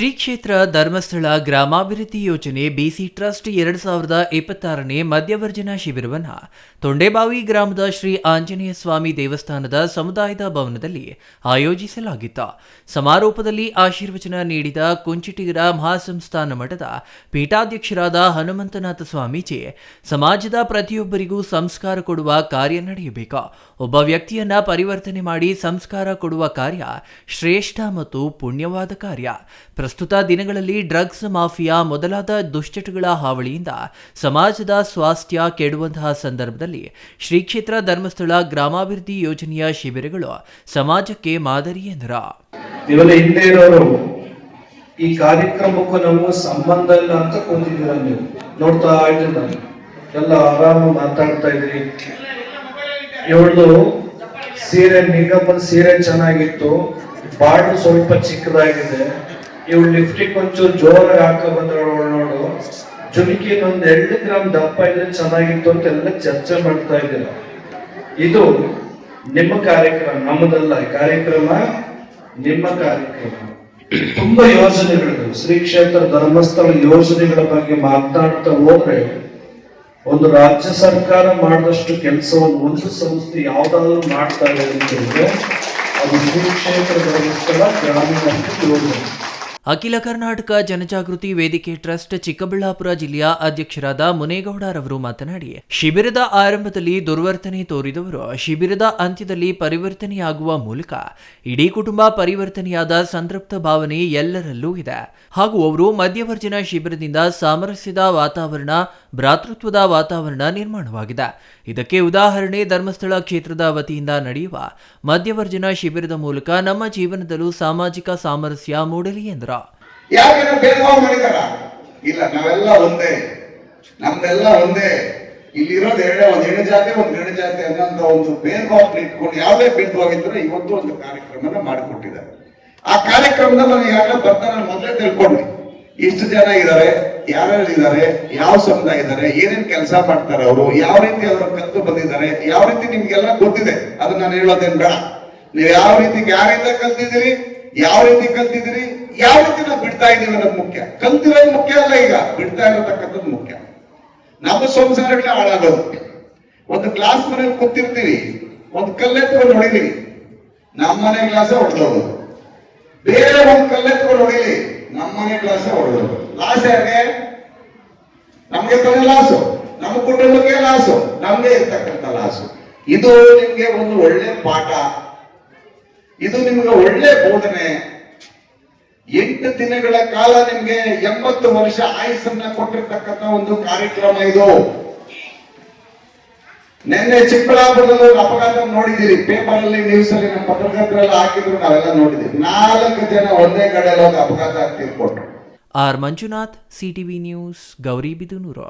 ಶ್ರೀ ಕ್ಷೇತ್ರ ಧರ್ಮಸ್ಥಳ ಗ್ರಾಮಾಭಿವೃದ್ಧಿ ಯೋಜನೆ ಬಿಸಿ ಟ್ರಸ್ಟ್ ಎರಡು ಸಾವಿರದ ಇಪ್ಪತ್ತಾರನೇ ಮಧ್ಯವರ್ಜನ ಶಿಬಿರವನ್ನು ತೊಂಡೆಬಾವಿ ಗ್ರಾಮದ ಶ್ರೀ ಆಂಜನೇಯ ಸ್ವಾಮಿ ದೇವಸ್ಥಾನದ ಸಮುದಾಯದ ಭವನದಲ್ಲಿ ಆಯೋಜಿಸಲಾಗಿತ್ತು. ಸಮಾರೋಪದಲ್ಲಿ ಆಶೀರ್ವಚನ ನೀಡಿದ ಕುಂಚಿಟಿಗರ ಮಹಾಸಂಸ್ಥಾನ ಮಠದ ಪೀಠಾಧ್ಯಕ್ಷರಾದ ಹನುಮಂತನಾಥ ಸ್ವಾಮೀಜಿ, ಸಮಾಜದ ಪ್ರತಿಯೊಬ್ಬರಿಗೂ ಸಂಸ್ಕಾರ ಕೊಡುವ ಕಾರ್ಯ ನಡೆಯಬೇಕು. ಒಬ್ಬ ವ್ಯಕ್ತಿಯನ್ನ ಪರಿವರ್ತನೆ ಮಾಡಿ ಸಂಸ್ಕಾರ ಕೊಡುವ ಕಾರ್ಯ ಶ್ರೇಷ್ಠ ಮತ್ತು ಪುಣ್ಯವಾದ ಕಾರ್ಯ. ಪ್ರಸ್ತುತ ದಿನಗಳಲ್ಲಿ ಡ್ರಗ್ಸ್ ಮಾಫಿಯಾ ಮೊದಲಾದ ದುಶ್ಚಟಗಳ ಹಾವಳಿಯಿಂದ ಸಮಾಜದ ಸ್ವಾಸ್ಥ್ಯ ಕೆಡುವಂತಹ ಸಂದರ್ಭದಲ್ಲಿ ಶ್ರೀ ಕ್ಷೇತ್ರ ಧರ್ಮಸ್ಥಳ ಗ್ರಾಮಾಭಿವೃದ್ಧಿ ಯೋಜನೆಯ ಶಿಬಿರಗಳು ಸಮಾಜಕ್ಕೆ ಮಾದರಿ ಎಂದರು. ಈ ಕಾರ್ಯಕ್ರಮಕ್ಕೂ ನಮ್ಮ ಸಂಬಂಧ ಇಲ್ಲ ಅಂತ ಕೂತಿದ್ದೀರ ನೀವು. ನೋಡ್ತಾ ಇದ್ದೀನಿ ನಾನು. ಎಲ್ಲ ಆರಾಮ ಮಾತಾಡ್ತಾ ಇದ್ರಿ. ಇವಳು ಸೀರೆ ನಿಗಮದ ಸೀರೆ ಚೆನ್ನಾಗಿತ್ತು. ಬಾಡು ಸ್ವಲ್ಪ ಚಿಕ್ಕದಾಗಿದೆ. ಇವಳು ಲಿಫ್ಟಿಗೆ ಒಂಚೂರು ಜೋರಾಗಿ ಹಾಕೋ ಬಂದವಳು ನೋಡು. ಜುಮಿಕಿ ಒಂದ್ ಎರಡು ಗ್ರಾಮ್ ದಪ್ಪ ಇದ್ರೆ ಚೆನ್ನಾಗಿತ್ತು ಅಂತ ಎಲ್ಲ ಚರ್ಚೆ ಮಾಡ್ತಾ ಇದ್ದೀರ. ಇದು ನಿಮ್ಮ ಕಾರ್ಯಕ್ರಮ, ನಮ್ಮದಲ್ಲ ಕಾರ್ಯಕ್ರಮ ನಿಮ್ಮ ಕಾರ್ಯಕ್ರಮ. ತುಂಬಾ ಯೋಜನೆಗಳಿವೆ ಶ್ರೀ ಕ್ಷೇತ್ರ ಧರ್ಮಸ್ಥಳ ಯೋಜನೆಗಳ ಬಗ್ಗೆ ಮಾತನಾಡ್ತಾ ಹೋದ್ರೆ ಒಂದು ರಾಜ್ಯ ಸರ್ಕಾರ ಮಾಡಿದಷ್ಟು ಕೆಲಸವನ್ನು ಒಂದು ಸಂಸ್ಥೆ ಯಾವ್ದಾದ್ರು ಮಾಡ್ತಾ ಇದೆ ಅಂತ ಹೇಳಿದ್ರೆ ಅದು ಶ್ರೀ ಕ್ಷೇತ್ರ ಧರ್ಮಸ್ಥಳ ಗ್ರಾಮೀಣ ಯೋಜನೆ. ಅಖಿಲ ಕರ್ನಾಟಕ ಜನಜಾಗೃತಿ ವೇದಿಕೆ ಟ್ರಸ್ಟ್ ಚಿಕ್ಕಬಳ್ಳಾಪುರ ಜಿಲ್ಲೆಯ ಅಧ್ಯಕ್ಷರಾದ ಮುನೇಗೌಡರವರು ಮಾತನಾಡಿ, ಶಿಬಿರದ ಆರಂಭದಲ್ಲಿ ದುರ್ವರ್ತನೆ ತೋರಿದವರು ಶಿಬಿರದ ಅಂತ್ಯದಲ್ಲಿ ಪರಿವರ್ತನೆಯಾಗುವ ಮೂಲಕ ಇಡೀ ಕುಟುಂಬ ಪರಿವರ್ತನೆಯಾದ ಸಂತೃಪ್ತ ಭಾವನೆ ಎಲ್ಲರಲ್ಲೂ ಇದೆ. ಹಾಗೂ ಅವರು ಮಧ್ಯವರ್ಜನ ಶಿಬಿರದಿಂದ ಸಾಮರಸ್ಯದ ವಾತಾವರಣ, ಭ್ರಾತೃತ್ವದ ವಾತಾವರಣ ನಿರ್ಮಾಣವಾಗಿದೆ. ಇದಕ್ಕೆ ಉದಾಹರಣೆ ಧರ್ಮಸ್ಥಳ ಕ್ಷೇತ್ರದ ವತಿಯಿಂದ ನಡೆಯುವ ಮಧ್ಯವರ್ಜನ ಶಿಬಿರದ ಮೂಲಕ ನಮ್ಮ ಜೀವನದಲ್ಲೂ ಸಾಮಾಜಿಕ ಸಾಮರಸ್ಯ ಮೂಡಲಿ ಎಂದರು. ಯಾಕೆ ನಾವು ಭೇದ ಭಾವ ಮಾಡಿದಾರ ಇಲ್ಲ, ನಾವೆಲ್ಲ ಒಂದೇ. ನಮ್ದೆಲ್ಲ ಒಂದೇ. ಇಲ್ಲಿರೋದು ಎರಡೇ, ಒಂದು ಹೆಣ್ಣು ಜಾತಿ, ಒಂದ್ ಗಂಡು ಜಾತಿ ಅನ್ನೋಂತ ಒಂದು ಭೇದಭಾವ ಇಟ್ಕೊಂಡು ಯಾವುದೇ ಭೇದಭಾವ ಇದ್ರೆ ಇವತ್ತು ಒಂದು ಕಾರ್ಯಕ್ರಮನ ಮಾಡಿಕೊಟ್ಟಿದ್ದಾರೆ. ಆ ಕಾರ್ಯಕ್ರಮದ ನಾನು ಯಾಕೆ ಬರ್ತಾ ನಾನು ಮೊದಲೇ ತಿಳ್ಕೊಂಡೆ ಇಷ್ಟು ಜನ ಇದ್ದಾರೆ, ಯಾರ್ಯಾರು ಇದ್ದಾರೆ, ಯಾವ ಸಮುದಾಯ ಇದ್ದಾರೆ, ಏನೇನ್ ಕೆಲಸ ಮಾಡ್ತಾರೆ ಅವರು, ಯಾವ ರೀತಿ ಅವರು ಕಲ್ತು ಬಂದಿದ್ದಾರೆ, ಯಾವ ರೀತಿ ನಿಮ್ಗೆಲ್ಲ ಗೊತ್ತಿದೆ? ಅದು ನಾನು ಹೇಳೋದೇನ್ ಬೇಡ. ನೀವು ಯಾವ ರೀತಿ ಯಾರಿಂದ ಕಲ್ತಿದ್ದೀರಿ, ಯಾವ ರೀತಿ ಕಲ್ತಿದ್ದೀರಿ ಯಾವ ರೀತಿ ನಾವು ಬಿಡ್ತಾ ಇದೀವಿ ಅನ್ನೋದು ಮುಖ್ಯ. ಕಲ್ತಿರೋದು ಮುಖ್ಯ ಅಲ್ಲ ಈಗ? ಬಿಡ್ತಾ ಇರತಕ್ಕಂಥದ್ದು ಮುಖ್ಯ. ನಮ್ಮ ಸಂಸಾರಗಳೇ ಹಾಳಾಗೋದು ಒಂದು ಗ್ಲಾಸ್ ಮನೇಲಿ ಕೂತಿರ್ತೀವಿ, ಒಂದು ಕಲ್ಲೆತ್ಕೊಂಡು ಹೊಡಿತೀವಿ. ನಮ್ಮ ಮನೆ ಗ್ಲಾಸ ಹೊಡೆದೋದು. ಬೇರೆ ಒಂದು ಕಲ್ಲೆತ್ಕೊಂಡು ಹೊಡಿಲಿ, ನಮ್ಮ ಮನೆ ಗ್ಲಾಸ ಹೊಡೆದೋದು. ಲಾಸ್ ಯಾರಿಗೆ? ನಮ್ಗೆ ತಾನೇ ಲಾಸು ನಮ್ಮ ಕುಟುಂಬಕ್ಕೆ ಲಾಸು ನಮ್ಗೆ ಇರ್ತಕ್ಕಂಥ ಲಾಸು ಇದು ನಿಮ್ಗೆ ಒಂದು ಒಳ್ಳೆ ಪಾಠ. ಇದು ನಿಮ್ಗೆ ಒಳ್ಳೆ ಬೋಧನೆ. ಎಂಟು ದಿನಗಳ ಕಾಲ ನಿಮ್ಗೆ ಎಂಬತ್ತು ವರ್ಷ ಆಯಸ್ಸನ್ನ ಕೊಟ್ಟಿರ್ತಕ್ಕಂಥ ಒಂದು ಕಾರ್ಯಕ್ರಮ ಇದು. ನಿನ್ನೆ ಚಿಕ್ಕಬಳ್ಳಾಪುರದಲ್ಲಿ ಒಂದು ಅಪಘಾತ ನೋಡಿದ್ದೀರಿ. ಪೇಪರ್ ಅಲ್ಲಿ ನ್ಯೂಸ್ ಅಲ್ಲಿ ನಮ್ಮ ಪತ್ರಕರ್ತರೆಲ್ಲ ಹಾಕಿದ್ರು, ನಾವೆಲ್ಲ ನೋಡಿದ್ದೀವಿ. ನಾಲ್ಕು ಜನ ಒಂದೇ ಕಡೆ ಹೋಗಿ ಅಪಘಾತ ತೀರ್ಕೊಟ್ರು R Manjunath CTV news, Gauri Gauribidanur